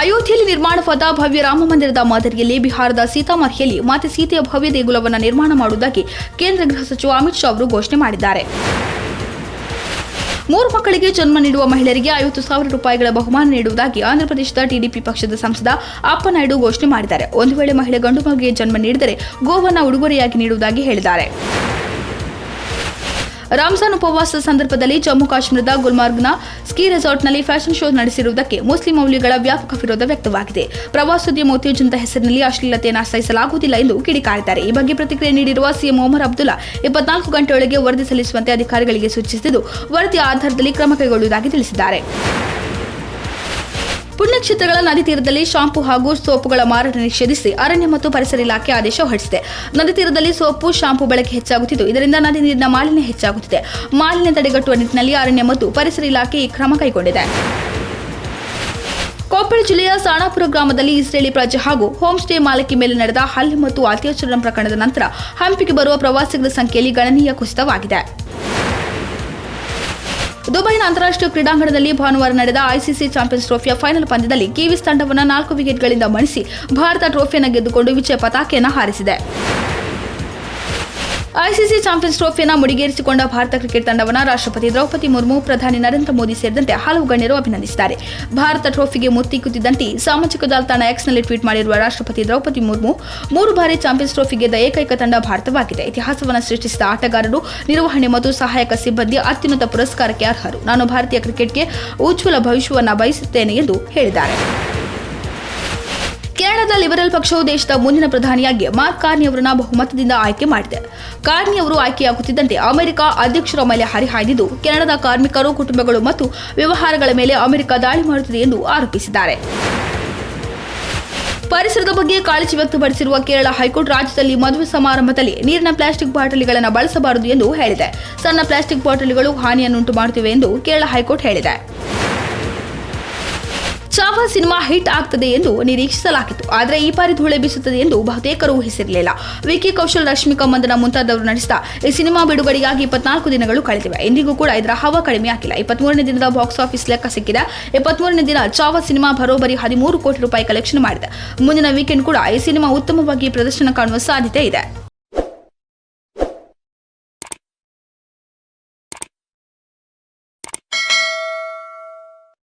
ಅಯೋಧ್ಯೆಯಲ್ಲಿ ನಿರ್ಮಾಣವಾದ ಭವ್ಯ ರಾಮ ಮಂದಿರದ ಮಾದರಿಯಲ್ಲಿ ಬಿಹಾರದ ಸೀತಾಮರ್ಹಿಯಲ್ಲಿ ಮಾತೆ ಸೀತೆಯ ಭವ್ಯ ದೇಗುಲವನ್ನು ನಿರ್ಮಾಣ ಮಾಡುವುದಾಗಿ ಕೇಂದ್ರ ಗೃಹ ಸಚಿವ ಅಮಿತ್ ಶಾ ಅವರು ಘೋಷಣೆ ಮಾಡಿದ್ದಾರೆ. ಮೂರು ಮಕ್ಕಳಿಗೆ ಜನ್ಮ ನೀಡುವ ಮಹಿಳೆಯರಿಗೆ ಐವತ್ತು ಸಾವಿರ ರೂಪಾಯಿಗಳ ಬಹುಮಾನ ನೀಡುವುದಾಗಿ ಆಂಧ್ರಪ್ರದೇಶದ ಟಿಡಿಪಿ ಪಕ್ಷದ ಸಂಸದ ಅಪ್ಪನಾಯ್ಡು ಘೋಷಣೆ ಮಾಡಿದ್ದಾರೆ. ಒಂದು ವೇಳೆ ಮಹಿಳೆ ಗಂಡು ಮಗುವಿಗೆ ಜನ್ಮ ನೀಡಿದರೆ ಗೋವನ್ನು ಉಡುಗೊರೆಯಾಗಿ ನೀಡುವುದಾಗಿ ಹೇಳಿದ್ದಾರೆ. ರಂಜಾನ್ ಉಪವಾಸ ಸಂದರ್ಭದಲ್ಲಿ ಜಮ್ಮು ಕಾಶ್ಮೀರದ ಗುಲ್ಮಾರ್ಗ್ನ ಸ್ಕೀ ರೆಸಾರ್ಟ್ನಲ್ಲಿ ಫ್ಯಾಷನ್ ಶೋ ನಡೆಸಿರುವುದಕ್ಕೆ ಮುಸ್ಲಿಂ ಮೌಲ್ಯಗಳ ವ್ಯಾಪಕ ವಿರೋಧ ವ್ಯಕ್ತವಾಗಿದೆ. ಪ್ರವಾಸೋದ್ಯಮ ಉತ್ತೇಜನದ ಹೆಸರಿನಲ್ಲಿ ಅಶ್ಲೀಲತೆಯನ್ನು ಆಶ್ರಯಿಸಲಾಗುವುದಿಲ್ಲ ಎಂದು ಕಿಡಿಕಾರಿದ್ದಾರೆ. ಈ ಬಗ್ಗೆ ಪ್ರತಿಕ್ರಿಯೆ ನೀಡಿರುವ ಸಿಎಂ ಒಮರ್ ಅಬ್ದುಲ್ಲಾ, ಇಪ್ಪತ್ನಾಲ್ಕು ಗಂಟೆಯೊಳಗೆ ವರದಿ ಸಲ್ಲಿಸುವಂತೆ ಅಧಿಕಾರಿಗಳಿಗೆ ಸೂಚಿಸಿದ್ದು, ವರದಿಯ ಆಧಾರದಲ್ಲಿ ಕ್ರಮ ಕೈಗೊಳ್ಳುವುದಾಗಿ ತಿಳಿಸಿದ್ದಾರೆ. ಪುಣ್ಯಕ್ಷೇತ್ರಗಳ ನದಿ ತೀರದಲ್ಲಿ ಶಾಂಪು ಹಾಗೂ ಸೋಪುಗಳ ಮಾರಾಟ ನಿಷೇಧಿಸಿ ಅರಣ್ಯ ಮತ್ತು ಪರಿಸರ ಇಲಾಖೆ ಆದೇಶ ಹೊರಡಿಸಿದೆ. ನದಿ ತೀರದಲ್ಲಿ ಸೋಪು, ಶಾಂಪು ಬಳಕೆ ಹೆಚ್ಚಾಗುತ್ತಿದ್ದು, ಇದರಿಂದ ನದಿ ನೀರಿನ ಮಾಲಿನ್ಯ ಹೆಚ್ಚಾಗುತ್ತಿದೆ. ಮಾಲಿನ್ಯ ತಡೆಗಟ್ಟುವ ನಿಟ್ಟಿನಲ್ಲಿ ಅರಣ್ಯ ಮತ್ತು ಪರಿಸರ ಇಲಾಖೆ ಈ ಕ್ರಮ ಕೈಗೊಂಡಿದೆ. ಕೊಪ್ಪಳ ಜಿಲ್ಲೆಯ ಸಾಣಾಪುರ ಗ್ರಾಮದಲ್ಲಿ ಇಸ್ರೇಲಿ ಪ್ರಜೆ ಹಾಗೂ ಹೋಮ್ ಸ್ಟೇ ಮಾಲಕಿ ಮೇಲೆ ನಡೆದ ಹಲ್ಲೆ ಮತ್ತು ಅತ್ಯಾಚಾರ ಪ್ರಕರಣದ ನಂತರ ಹಂಪಿಗೆ ಬರುವ ಪ್ರವಾಸಿಗರ ಸಂಖ್ಯೆಯಲ್ಲಿ ಗಣನೀಯ ಕುಸಿತವಾಗಿದೆ. ದುಬೈನ ಅಂತಾರಾಷ್ಟ್ರೀಯ ಕ್ರೀಡಾಂಗಣದಲ್ಲಿ ಭಾನುವಾರ ನಡೆದ ಐಸಿಸಿ ಚಾಂಪಿಯನ್ಸ್ ಟ್ರೋಫಿಯ ಫೈನಲ್ ಪಂದ್ಯದಲ್ಲಿ ಕಿವಿಸ್ ತಂಡವನ್ನು ನಾಲ್ಕು ವಿಕೆಟ್ಗಳಿಂದ ಮಣಿಸಿ ಭಾರತ ಟ್ರೋಫಿಯನ್ನು ಗೆದ್ದುಕೊಂಡು ವಿಜಯ ಪತಾಕೆಯನ್ನು ಹಾರಿಸಿದೆ. ಐಸಿಸಿ ಚಾಂಪಿಯನ್ಸ್ ಟ್ರೋಫಿಯನ್ನು ಮುಡಿಗೇರಿಸಿಕೊಂಡ ಭಾರತ ಕ್ರಿಕೆಟ್ ತಂಡವನ್ನು ರಾಷ್ಟ್ರಪತಿ ದ್ರೌಪದಿ ಮುರ್ಮು, ಪ್ರಧಾನಿ ನರೇಂದ್ರ ಮೋದಿ ಸೇರಿದಂತೆ ಹಲವು ಗಣ್ಯರು ಅಭಿನಂದಿಸಿದ್ದಾರೆ. ಭಾರತ ಟ್ರೋಫಿಗೆ ಮುತ್ತಿಕ್ಕುತ್ತಿದ್ದಂತೆ ಸಾಮಾಜಿಕ ಜಾಲತಾಣ ಎಕ್ಸ್ನಲ್ಲಿ ಟ್ವೀಟ್ ಮಾಡಿರುವ ರಾಷ್ಟ್ರಪತಿ ದ್ರೌಪದಿ ಮುರ್ಮು, ಮೂರು ಬಾರಿ ಚಾಂಪಿಯನ್ಸ್ ಟ್ರೋಫಿ ಗೆದ್ದ ಏಕೈಕ ತಂಡ ಭಾರತವಾಗಿದೆ. ಇತಿಹಾಸವನ್ನು ಸೃಷ್ಟಿಸಿದ ಆಟಗಾರರು, ನಿರ್ವಹಣೆ ಮತ್ತು ಸಹಾಯಕ ಸಿಬ್ಬಂದಿ ಅತ್ಯುನ್ನತ ಪುರಸ್ಕಾರಕ್ಕೆ ಅರ್ಹರು. ನಾನು ಭಾರತೀಯ ಕ್ರಿಕೆಟ್ಗೆ ಉಜ್ವಲ ಭವಿಷ್ಯವನ್ನು ಬಯಸುತ್ತೇನೆ ಎಂದು ಹೇಳಿದ್ದಾರೆ. ಕೆನಡಾದ ಲಿಬರಲ್ ಪಕ್ಷವು ದೇಶದ ಮುಂದಿನ ಪ್ರಧಾನಿಯಾಗಿ ಮಾರ್ಕ್ ಕಾರ್ನಿ ಅವರನ್ನ ಬಹುಮತದಿಂದ ಆಯ್ಕೆ ಮಾಡಿದೆ. ಕಾರ್ನಿ ಅವರು ಆಯ್ಕೆಯಾಗುತ್ತಿದ್ದಂತೆ ಅಮೆರಿಕ ಅಧ್ಯಕ್ಷರ ಮೇಲೆ ಹರಿಹಾಯ್ದಿದ್ದು, ಕೆನಡಾದ ಕಾರ್ಮಿಕರು, ಕುಟುಂಬಗಳು ಮತ್ತು ವ್ಯವಹಾರಗಳ ಮೇಲೆ ಅಮೆರಿಕ ದಾಳಿ ಮಾಡುತ್ತಿದೆ ಎಂದು ಆರೋಪಿಸಿದ್ದಾರೆ. ಪರಿಸರದ ಬಗ್ಗೆ ಕಾಳಜಿ ವ್ಯಕ್ತಪಡಿಸಿರುವ ಕೇರಳ ಹೈಕೋರ್ಟ್ ರಾಜ್ಯದಲ್ಲಿ ಮದುವೆ ಸಮಾರಂಭದಲ್ಲಿ ನೀರಿನ ಪ್ಲಾಸ್ಟಿಕ್ ಬಾಟಲಿಗಳನ್ನು ಬಳಸಬಾರದು ಎಂದು ಹೇಳಿದೆ. ಸಣ್ಣ ಪ್ಲಾಸ್ಟಿಕ್ ಬಾಟಲಿಗಳು ಹಾನಿಯನ್ನುಂಟು ಮಾಡುತ್ತಿವೆ ಎಂದು ಕೇರಳ ಹೈಕೋರ್ಟ್ ಹೇಳಿದೆ. ಚಾವಾ ಸಿನಿಮಾ ಹಿಟ್ ಆಗ್ತದೆ ಎಂದು ನಿರೀಕ್ಷಿಸಲಾಗಿತ್ತು. ಆದರೆ ಈ ಬಾರಿ ಧೂಳೆ ಬೀಸುತ್ತದೆ ಎಂದು ಬಹುತೇಕರು ಊಹಿಸಿರಲಿಲ್ಲ. ವಿಕಿ ಕೌಶಲ್, ರಶ್ಮಿಕಾ ಮಂದನ ಮುಂತಾದವರು ನಡೆಸಿದ ಈ ಸಿನಿಮಾ ಬಿಡುಗಡೆಯಾಗಿ ಇಪ್ಪತ್ನಾಲ್ಕು ದಿನಗಳು ಕಳೆದಿವೆ. ಇಂದಿಗೂ ಕೂಡ ಇದರ ಹವಾ ಕಡಿಮೆ ಆಗಿಲ್ಲ. ಇಪ್ಪತ್ಮೂರನೇ ದಿನದ ಬಾಕ್ಸ್ ಆಫೀಸ್ ಲೆಕ್ಕ ಸಿಕ್ಕಿದೆ. ಇಪ್ಪತ್ಮೂರನೇ ದಿನ ಚಾವಾ ಸಿನಿಮಾ ಬರೋಬ್ಬರಿ ಹದಿಮೂರು ಕೋಟಿ ರೂಪಾಯಿ ಕಲೆಕ್ಷನ್ ಮಾಡಿದೆ. ಮುಂದಿನ ವೀಕೆಂಡ್ ಕೂಡ ಈ ಸಿನಿಮಾ ಉತ್ತಮವಾಗಿ ಪ್ರದರ್ಶನ ಕಾಣುವ ಸಾಧ್ಯತೆ ಇದೆ.